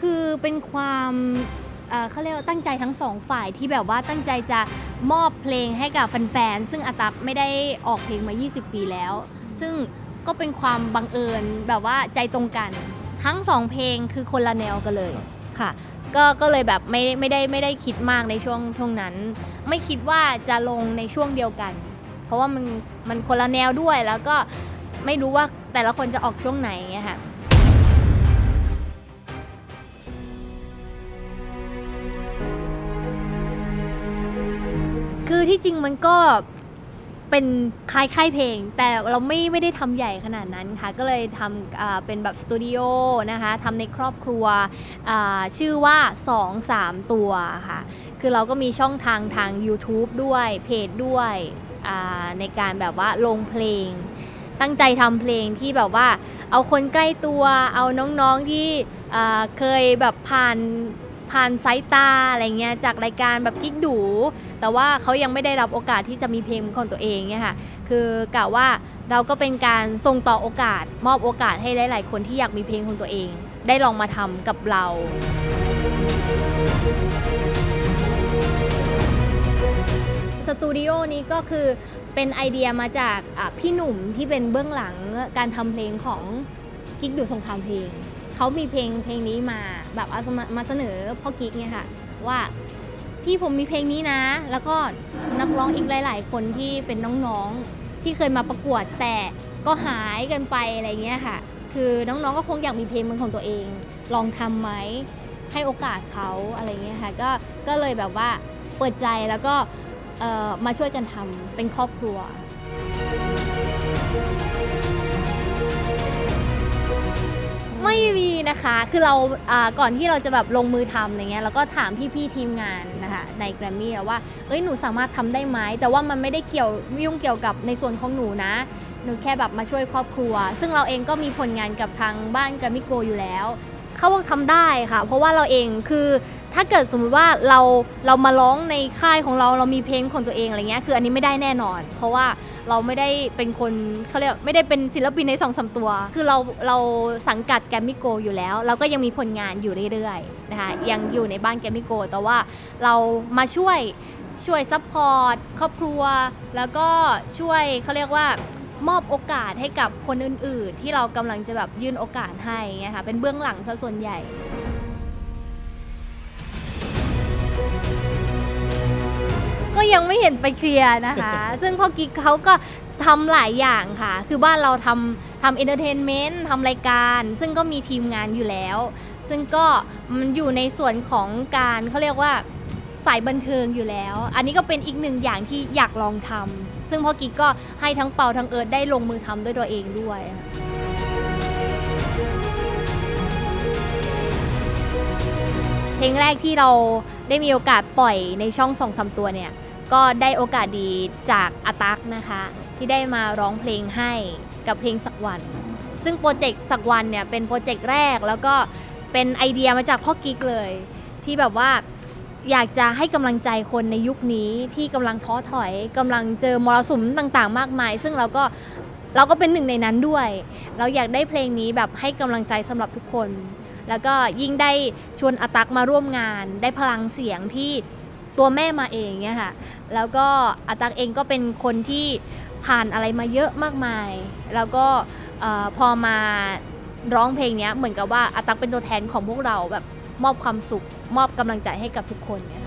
คือเป็นความเอ่อเขาเรียกว่าตั้งใจทั้งสองฝ่ายที่แบบว่าตั้งใจจะมอบเพลงให้กับแฟนๆ ซึ่งอาตับไม่ได้ออกเพลงมา 20 ปีแล้ว ซึ่งก็เป็นความบังเอิญแบบว่าใจตรงกัน ทั้งสองเพลงคือคนละแนวกันเลยค่ะ ก็ก็เลยแบบไม่ไม่ได้ไม่ได้คิดมากในช่วงช่วงนั้น ไม่คิดว่าจะลงในช่วงเดียวกัน เพราะว่ามันมันคนละแนวด้วยแล้วก็ไม่รู้ว่าแต่ละคนจะออกช่วงไหนไงค่ะ คือที่จริงมันก็เป็นคล้ายค่ายเพลง แต่เราไม่ไม่ได้ทำใหญ่ขนาดนั้นค่ะ ก็เลยทำอ่าเป็นแบบสตูดิโอนะคะทำในครอบครัวอ่าชื่อว่า 2 3 ตัวค่ะ คือเราก็มีช่องทางทาง YouTube ด้วยเพจด้วยอ่าในการแบบว่าลงเพลง ตั้งใจทำเพลงที่แบบว่าเอาคนใกล้ตัวเอาน้องๆที่อ่าเคยแบบผ่าน ผ่านสายตาอะไรเงี้ยจากรายการแบบกิ๊กดูแต่ว่าเขายังไม่ได้รับโอกาสที่จะมีเพลงของตัวเองเนี่ยค่ะคือกะว่าเราก็เป็นการส่งต่อโอกาส มอบโอกาสให้หลาย ๆ คนที่อยากมีเพลงของตัวเอง ได้ลองมาทำกับเราสตูดิโอนี้ก็คือเป็นไอเดียมาจากพี่หนุ่มที่เป็นเบื้องหลังการทำเพลงของกิ๊กดูสงครามเพลง เขามีเพลงเพลงนี้มาแบบเอามามาเสนอพ่อกิ๊กเนี่ยค่ะ ว่าพี่ผมมีเพลงนี้นะ แล้วก็นักร้องอีกหลาย ๆ คนที่เป็นน้องๆที่เคยมาประกวดแต่ก็หายกันไปอะไรเงี้ยค่ะ คือน้องๆก็คงอยากมีเพลงเป็นของตัวเอง ลองทำไหมให้โอกาสเขาอะไรเงี้ยค่ะก็ก็เลยแบบว่าเปิดใจแล้วก็มาช่วยกันทำเป็นครอบครัว นะคะ คือเราก่อนที่เราจะแบบลงมือทำอะไรเงี้ยเราก็ถามพี่ๆทีมงานนะคะในแกรมมี่ว่า เอ้ยหนูสามารถทำได้ไหม แต่ว่ามันไม่ได้เกี่ยวยุ่งเกี่ยวกับในส่วนของหนูนะ หนูแค่แบบมาช่วยครอบครัว ซึ่งเราเองก็มีผลงานกับทางบ้านแกรมมี่โกอยู่แล้ว เขาบอกทำได้ค่ะ เพราะว่าเราเองคือถ้าเกิดสมมติว่าเราเรามาร้องในค่ายของเราเรามีเพลงของตัวเองอะไรเงี้ยคืออันนี้ไม่ได้แน่นอน เพราะว่า เราไม่ได้เป็นคนเขาเรียกไม่ได้เป็นศิลปินในสองสามตัว คือเราเราสังกัดแกรมมี่โกอยู่แล้ว เราก็ยังมีผลงานอยู่เรื่อยๆนะคะยังอยู่ในบ้านแกรมมี่โก แต่ว่าเรามาช่วยช่วยซัพพอร์ตครอบครัว แล้วก็ช่วยเขาเรียกว่ามอบโอกาสให้กับคนอื่นๆ ที่เรากำลังจะแบบยื่นโอกาสให้เงี้ยค่ะเป็นเบื้องหลังซะส่วนใหญ่ ยังไม่เห็นไปเคลียร์นะคะ ซึ่งพ่อกิ๊กเขาก็ทำหลายอย่างค่ะ คือบ้านเราทำทำเอนเตอร์เทนเมนต์ทำรายการ ซึ่งก็มีทีมงานอยู่แล้ว ซึ่งก็มันอยู่ในส่วนของการเขาเรียกว่าสายบันเทิงอยู่แล้ว อันนี้ก็เป็นอีกหนึ่งอย่างที่อยากลองทำซึ่งพ่อกิ๊กก็ให้ทั้งเปาทั้งเอิร์ดได้ลงมือทำด้วยตัวเองด้วยค่ะเพลงแรกที่เราได้มีโอกาสปล่อยในช่องสองสามตัวเนี่ย ก็ได้โอกาสดีจากอาตักนะคะ ที่ได้มาร้องเพลงให้กับเพลงสักวัน ซึ่งโปรเจกต์สักวันเนี่ยเป็นโปรเจกต์แรกแล้วก็เป็นไอเดียมาจากพ่อกิ๊กเลย ที่แบบว่าอยากจะให้กำลังใจคนในยุคนี้ที่กำลังท้อถอยกำลังเจอมรสุมต่างๆ มากมาย ซึ่งเราก็เราก็เป็นหนึ่งในนั้นด้วย เราอยากได้เพลงนี้แบบให้กำลังใจสำหรับทุกคน แล้วก็ยิ่งได้ชวนอาตักมาร่วมงาน ได้พลังเสียงที่ ตัวแม่มาเองเนี่ยค่ะ แล้วก็อาตักเองก็เป็นคนที่ผ่านอะไรมาเยอะมากมาย แล้วก็พอมาร้องเพลงเนี้ยเหมือนกับว่าอาตักเป็นตัวแทนของพวกเราแบบมอบความสุข มอบกำลังใจให้กับทุกคนเนี่ย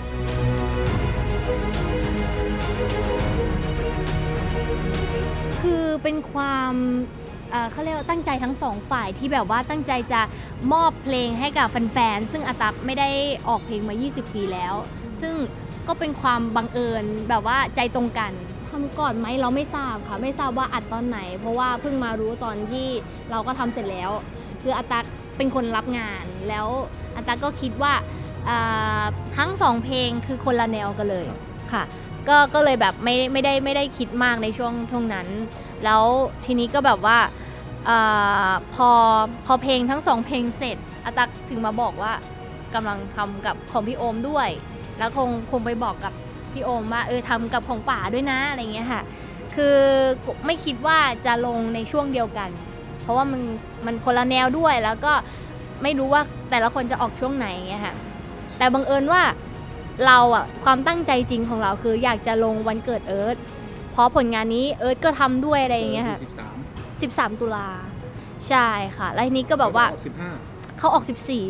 คือเป็นความเอ่อเขาเรียกว่าตั้งใจทั้งสองฝ่ายที่แบบว่าตั้งใจจะมอบเพลงให้กับแฟนๆ ซึ่งอาตักไม่ได้ออกเพลงมา 20 ปีแล้ว ซึ่งก็เป็นความบังเอิญแบบว่าใจตรงกันทำก่อนไหมเราไม่ทราบค่ะ ไม่ทราบว่าอัดตอนไหน เพราะว่าเพิ่งมารู้ตอนที่เราก็ทำเสร็จแล้ว คืออาตักเป็นคนรับงานแล้วอาตักก็คิดว่าทั้งสองเพลงคือคนละแนวกันเลยค่ะก็ก็เลยแบบไม่ไม่ได้ไม่ได้คิดมากในช่วงช่วงนั้น แล้วทีนี้ก็แบบว่าอพอพอเพลงทั้งสองเพลงเสร็จอาตักถึงมาบอกว่ากำลังทำกับของพี่โอมด้วย แล้วคงคงไปบอกกับพี่โอมว่าเออทำกับของป่าด้วยนะอะไรเงี้ยค่ะ คือไม่คิดว่าจะลงในช่วงเดียวกัน เพราะว่ามันมันคนละแนวด้วยแล้วก็ไม่รู้ว่าแต่ละคนจะออกช่วงไหนไงค่ะ แต่บังเอิญว่าเราอะความตั้งใจจริงของเราคืออยากจะลงวันเกิดเอิร์ธเพราะผลงานนี้เอิร์ธก็ทำด้วยอะไรอย่างเงี้ยค่ะสิบสาม13 ตุลาใช่ค่ะ แล้วทีนี้ก็แบบว่าสิบห้า เขาออก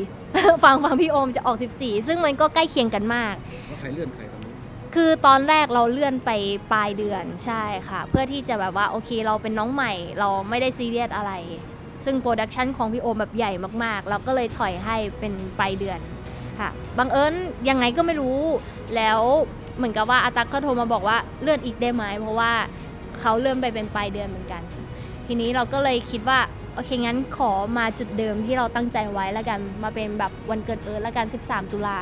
14 ฟังฟังพี่โอมจะออก 14 ซึ่งมันก็ใกล้เคียงกันมาก แล้วใครเลื่อนใครตอนนี้คือตอนแรกเราเลื่อนไปปลายเดือนใช่ค่ะ เพื่อที่จะแบบว่าโอเคเราเป็นน้องใหม่ เราไม่ได้ซีเรียสอะไร ซึ่งโปรดักชันของพี่โอมแบบใหญ่มากๆ เราก็เลยถอยให้เป็นปลายเดือนค่ะบังเอิญยังไงก็ไม่รู้ แล้วเหมือนกับว่าอาตักก็โทรมาบอกว่าเลื่อนอีกได้ไหมเพราะว่าเขาเลื่อนไปเป็นปลายเดือนเหมือนกัน ทีนี้เราก็เลยคิดว่า โอเคงั้นขอมาจุดเดิมที่เราตั้งใจไว้แล้วกันมาเป็นแบบวันเกิดเอิร์ธแล้วกัน 13 ตุลา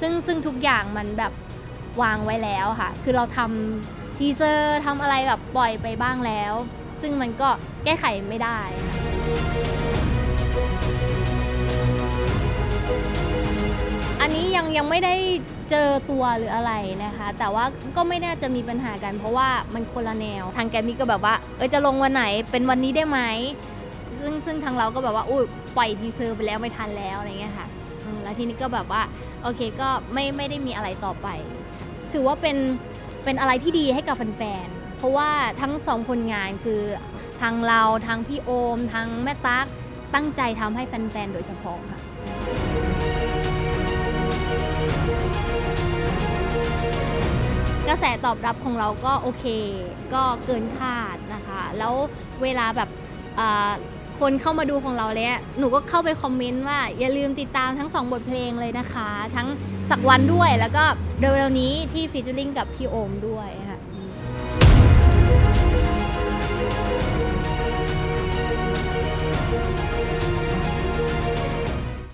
ซึ่งซึ่งทุกอย่างมันแบบวางไว้แล้วค่ะ คือเราทำทีเซอร์ทำอะไรแบบปล่อยไปบ้างแล้ว ซึ่งมันก็แก้ไขไม่ได้ อันนี้ยังยังไม่ได้เจอตัวหรืออะไรนะคะ แต่ว่าก็ไม่น่าจะมีปัญหากัน เพราะว่ามันคนละแนว ทางแกรมมี่ก็แบบว่า เออจะลงวันไหนเป็นวันนี้ได้ไหม ซึ่งซึ่งทางเราก็แบบว่าอุ้ยปล่อยทีเซอร์ไปแล้วไม่ทันแล้วอะไรเงี้ยค่ะอืมแล้วทีนี้ก็แบบว่าโอเคก็ไม่ไม่ได้มีอะไรต่อไป ถือว่าเป็นเป็นอะไรที่ดีให้กับแฟนๆเพราะว่าทั้งสองผลงานคือทางเราทางพี่โอมทางแม่ตั๊กตั้งใจทำให้แฟนๆโดยเฉพาะค่ะ กระแสตอบรับของเราก็โอเค ก็เกินคาดนะคะ แล้วเวลาแบบอ่า คนเข้ามาดูของเราแล้ว หนูก็เข้าไปคอมเมนต์ว่าอย่าลืมติดตามทั้งสองบทเพลงเลยนะคะ ทั้งสักวันด้วยแล้วก็เร็วๆนี้ที่ฟีเจอริงกับพี่โอมด้วยค่ะ